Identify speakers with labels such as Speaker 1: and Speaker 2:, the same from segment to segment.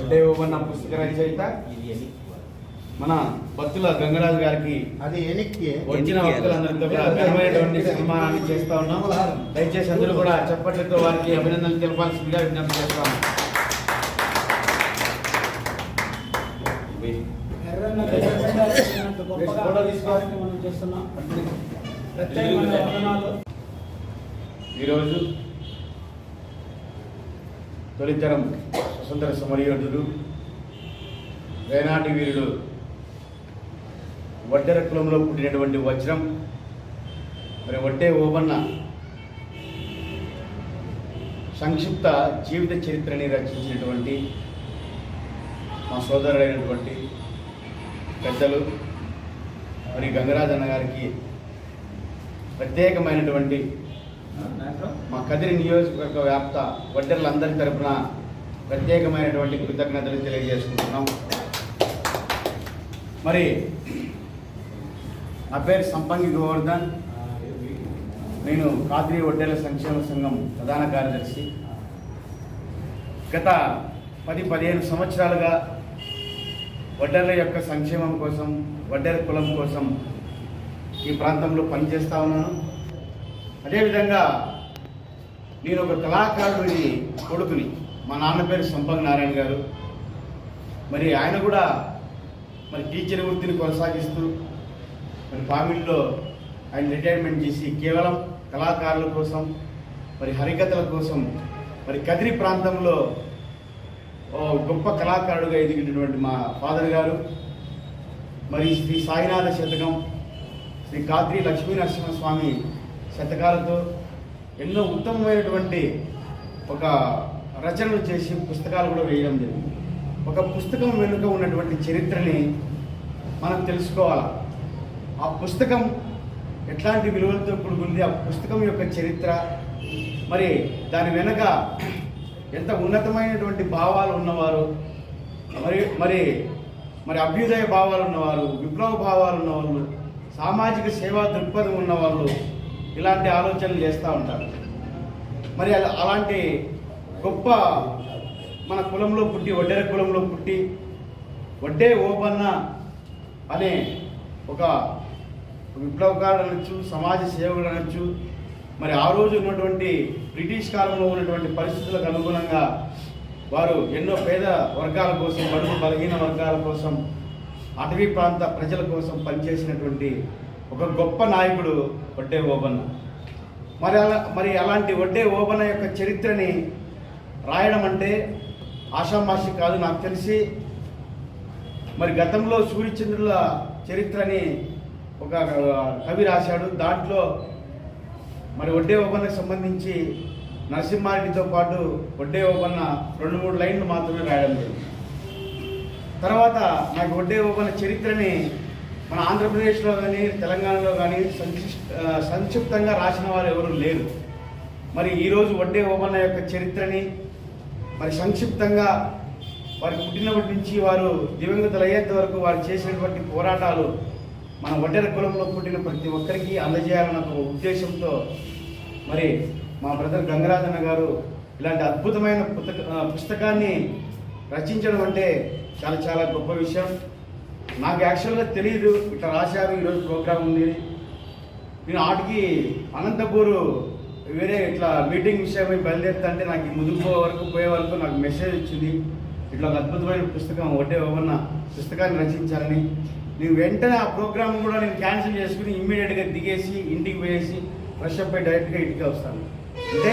Speaker 1: అంటే ఓవన్న పుస్తక రచయిత? మన బత్తుల గంగరాజు గారికి
Speaker 2: అది ఎనిక్కి.
Speaker 1: వచ్చిన భక్తులందరితో కూడా ఘనమైనటువంటి సన్మానాన్ని చేస్తా ఉన్నాం. దయచేసి అందరూ కూడా చప్పట్లతో వారికి అభినందనలు తెలపాల్సిందిగా విజ్ఞప్తి చేస్తాము
Speaker 3: ఎర్రన్న
Speaker 1: తొలితరం స్వతంత్ర సమరయోధులు వేనాటి వీరుడు వడ్డెర కులంలో పుట్టినటువంటి వజ్రం మరి వడ్డే ఓబన్న సంక్షిప్త జీవిత చరిత్రని రచించినటువంటి మా సోదరుడైనటువంటి పెద్దలు మరి గంగరాజన్న గారికి ప్రత్యేకమైనటువంటి మా కదిరి నియోజకవర్గ వ్యాప్త వడ్డర్లందరి తరపున ప్రత్యేకమైనటువంటి కృతజ్ఞతలు తెలియజేసుకుంటున్నాం. మరి నా పేరు సంపంగి గోవర్ధన్. నేను కాద్రి వడ్డెల సంక్షేమ సంఘం ప్రధాన కార్యదర్శి. గత పది పదిహేను సంవత్సరాలుగా వడ్డర్ల యొక్క సంక్షేమం కోసం వడ్డెల కులం కోసం ఈ ప్రాంతంలో పనిచేస్తా ఉన్నాను. అదేవిధంగా నేను ఒక కళాకారుడి కొడుకుని. మా నాన్న పేరు సంపంగ్ నారాయణ గారు. మరి ఆయన కూడా మరి టీచర్ వృత్తిని కొనసాగిస్తూ మరి పామిల్లో ఆయన రిటైర్మెంట్ చేసి కేవలం కళాకారుల కోసం మరి హరికథల కోసం మరి కదిరి ప్రాంతంలో ఓ గొప్ప కళాకారుడుగా ఎదిగినటువంటి మా ఫాదర్ గారు మరి శ్రీ సాయినాథ శతకం శ్రీ కాత్రి లక్ష్మీ నరసింహస్వామి శతకాలతో ఎన్నో ఉత్తమమైనటువంటి ఒక రచనలు చేసి పుస్తకాలు కూడా వేయడం జరిగింది. ఒక పుస్తకం వెనుక ఉన్నటువంటి చరిత్రని మనం తెలుసుకోవాలి? ఆ పుస్తకం ఎట్లాంటి విలువలతో కూడుకుంది? ఆ పుస్తకం యొక్క చరిత్ర మరి దాని వెనక ఎంత ఉన్నతమైనటువంటి భావాలు ఉన్నవారు మరి మరి మరి అభ్యుదయ భావాలు ఉన్నవారు విప్లవ భావాలు ఉన్నవాళ్ళు సామాజిక సేవా దృక్పథం ఉన్నవాళ్ళు ఇలాంటి ఆలోచనలు చేస్తూ ఉంటారు. మరి అలాంటి గొప్ప మన కులంలో పుట్టి వడ్డెర కులంలో పుట్టి వడ్డే ఓపన్న అనే ఒక విప్లవకారుడు అనొచ్చు సమాజ సేవకుడు అనొచ్చు మరి ఆ రోజు ఉన్నటువంటి బ్రిటిష్ కాలంలో ఉన్నటువంటి పరిస్థితులకు అనుగుణంగా వారు ఎన్నో పేద వర్గాల కోసం బడుగు బలహీన వర్గాల కోసం అటవీ ప్రాంత ప్రజల కోసం పనిచేసినటువంటి ఒక గొప్ప నాయకుడు వడ్డే ఓబన్న. మరి అలా మరి అలాంటి వడ్డే ఓబన్న యొక్క చరిత్రని రాయడం అంటే ఆషామాషి కాదు నాకు తెలిసి. మరి గతంలో సూర్యచంద్రుల చరిత్రని ఒక కవి రాశాడు. దాంట్లో మరి వడ్డే ఓబన్నకు సంబంధించి నరసింహారెడ్డితో పాటు వడ్డే ఓబన్న రెండు మూడు లైన్లు మాత్రమే రాయడం లేదు తర్వాత నాకు వడ్డే ఓబన్న చరిత్రని మన ఆంధ్రప్రదేశ్లో కానీ తెలంగాణలో కానీ సంక్షిప్ సంక్షిప్తంగా రాసిన వారు ఎవరు లేరు. మరి ఈరోజు వడ్డే ఓబన్న యొక్క చరిత్రని మరి సంక్షిప్తంగా వారి పుట్టినప్పటి నుంచి వారు దివంగతులు అయ్యేంత వరకు వారు చేసినటువంటి పోరాటాలు మన వడ్డెర కులంలో పుట్టిన ప్రతి ఒక్కరికి అందజేయాలన్న ఒక ఉద్దేశంతో మరి మా బ్రదర్ గంగరాజన్న గారు ఇలాంటి అద్భుతమైన పుస్తక పుస్తకాన్ని రచించడం అంటే చాలా చాలా గొప్ప విషయం. నాకు యాక్చువల్గా తెలియదు ఇట్లా రాశారు ఈరోజు ప్రోగ్రామ్ ఉంది. నేను ఆటికి అనంతపూర్ వేరే ఇట్లా మీటింగ్ విషయమై బయలుదేరుతా అంటే నాకు ఈ వరకు పోయే వరకు నాకు మెసేజ్ వచ్చింది. ఇట్లా ఒక అద్భుతమైన పుస్తకం ఒకటే ఉన్న పుస్తకాన్ని రచించాలని. నేను వెంటనే ఆ ప్రోగ్రామ్ కూడా నేను క్యాన్సిల్ చేసుకుని ఇమ్మీడియట్గా దిగేసి ఇంటికి పోయేసి ఫ్రెష్ అప్ అయి డైరెక్ట్గా ఇంటికి వస్తాను. అంటే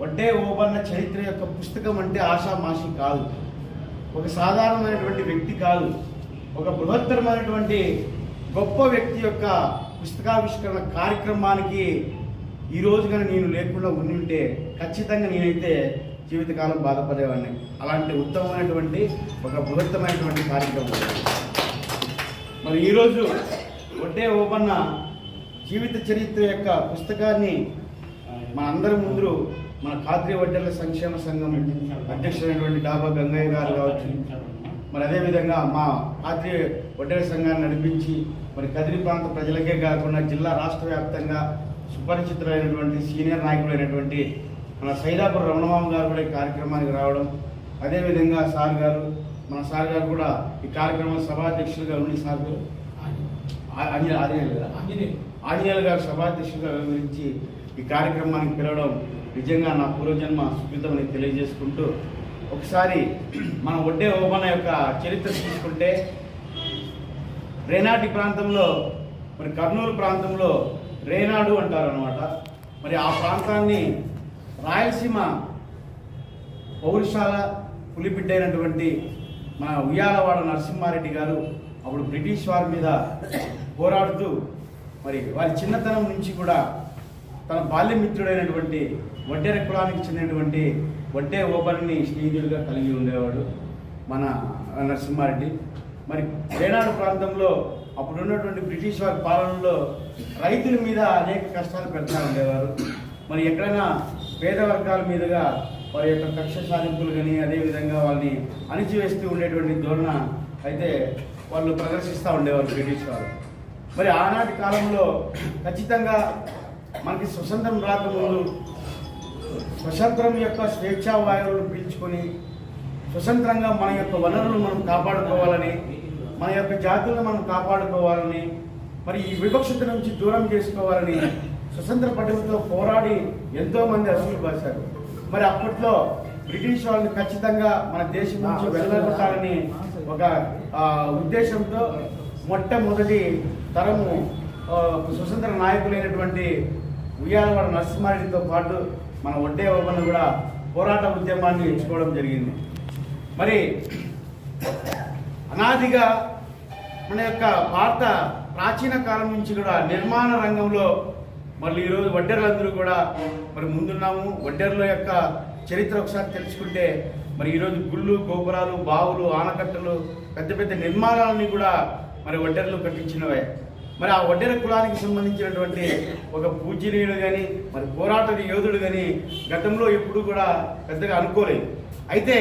Speaker 1: వడ్డే ఓబన్న చరిత్ర యొక్క పుస్తకం అంటే ఆషామాషి కాదు. ఒక సాధారణమైనటువంటి వ్యక్తి కాదు. ఒక బృహత్తరమైనటువంటి గొప్ప వ్యక్తి యొక్క పుస్తకావిష్కరణ కార్యక్రమానికి ఈ కానీ నేను లేకుండా ఉండి ఉంటే ఖచ్చితంగా నేనైతే జీవితకాలం బాధపడేవాడిని. అలాంటి ఉత్తమమైనటువంటి ఒక బృహత్తమైనటువంటి కార్యక్రమం. మరి ఈరోజు వడ్డే ఓపన్న జీవిత చరిత్ర యొక్క పుస్తకాన్ని మన అందరి ముందు మన ఖాద్రి వడ్డెల సంక్షేమ సంఘం అధ్యక్షుడైనటువంటి డాబా గంగయ్య గారు కావచ్చు మరి అదేవిధంగా మా పాత్రి వడ్డెల సంఘాన్ని నడిపించి మరి కదిరి ప్రాంత ప్రజలకే కాకుండా జిల్లా రాష్ట్ర వ్యాప్తంగా సుపరిచితులైనటువంటి సీనియర్ నాయకులైనటువంటి మన సైదాపురం రమణమామ గారు కూడా ఈ కార్యక్రమానికి రావడం అదేవిధంగా సార్ గారు మన సార్ గారు కూడా ఈ కార్యక్రమం సభాధ్యక్షులుగా ఉండి సార్ గారు ఆంజనేయులు
Speaker 3: ఆంజనేయులు
Speaker 1: ఆంజనేయులు గారు సభాధ్యక్షులుగా వివరించి ఈ కార్యక్రమానికి పిలవడం నిజంగా నా పూర్వజన్మ సుకృతమని తెలియజేసుకుంటూ ఒకసారి మన ఒడ్డే ఓబన యొక్క చరిత్ర తీసుకుంటే రేనాటి ప్రాంతంలో మరి కర్నూలు ప్రాంతంలో రేనాడు అంటారు అనమాట మరి ఆ ప్రాంతాన్ని రాయలసీమ పౌరుషాల పులిబిడ్డైనటువంటి మన ఉయ్యాలవాడ నరసింహారెడ్డి గారు అప్పుడు బ్రిటిష్ వారి మీద పోరాడుతూ మరి వారి చిన్నతనం నుంచి కూడా తన బాల్యమిత్రుడైనటువంటి వడ్డెర కులానికి చెందినటువంటి ఒంటే ఓపెన్ని స్నేహితుడిగా కలిగి ఉండేవాడు మన నరసింహారెడ్డి. మరి రేనాడు ప్రాంతంలో అప్పుడు ఉన్నటువంటి బ్రిటిష్ వారి పాలనలో రైతుల మీద అనేక కష్టాలు పెడతా ఉండేవారు. మరి ఎక్కడైనా పేద వర్గాల మీదుగా వారి యొక్క కక్ష సాధింపులు కానీ అదేవిధంగా వాళ్ళని అణిచివేస్తూ ఉండేటువంటి ధోరణ అయితే వాళ్ళు ప్రదర్శిస్తూ ఉండేవారు బ్రిటిష్ వారు. మరి ఆనాటి కాలంలో ఖచ్చితంగా మనకి స్వతంత్రం రాకముందు స్వతంత్రం యొక్క స్వేచ్ఛా వాయువులను పీల్చుకొని స్వతంత్రంగా మన యొక్క వనరులను మనం కాపాడుకోవాలని మన యొక్క జాతులను మనం కాపాడుకోవాలని మరి ఈ వివక్షత నుంచి దూరం చేసుకోవాలని స్వతంత్ర పట్టుదలతో పోరాడి ఎంతోమంది అసలు భాషారు మరి అప్పట్లో బ్రిటిష్ వాళ్ళని ఖచ్చితంగా మన దేశం నుంచి వెళ్ళగొట్టాలని ఒక ఉద్దేశంతో మొట్టమొదటి తరము స్వతంత్ర నాయకులైనటువంటి ఉయ్యాలవాడ నరసింహారెడ్డితో పాటు మన వడ్డే ఓబన్న కూడా పోరాట ఉద్యమాన్ని ఎంచుకోవడం జరిగింది. మరి అనాదిగా మన యొక్క భారత ప్రాచీన కాలం నుంచి కూడా నిర్మాణ రంగంలో మళ్ళీ ఈరోజు వడ్డెర్లందరూ కూడా మరి ముందున్నాము. వడ్డెర్ల యొక్క చరిత్ర ఒకసారి తెలుసుకుంటే మరి ఈరోజు గుళ్ళు గోపురాలు బావులు ఆనకట్టలు పెద్ద పెద్ద నిర్మాణాలని కూడా మరి వడ్డెర్లు కట్టించినవే. మరి ఆ వడ్డెర కులానికి సంబంధించినటువంటి ఒక పూజనీయుడు కానీ మరి పోరాట యోధుడు కానీ గతంలో ఎప్పుడు కూడా పెద్దగా అనుకోలేదు. అయితే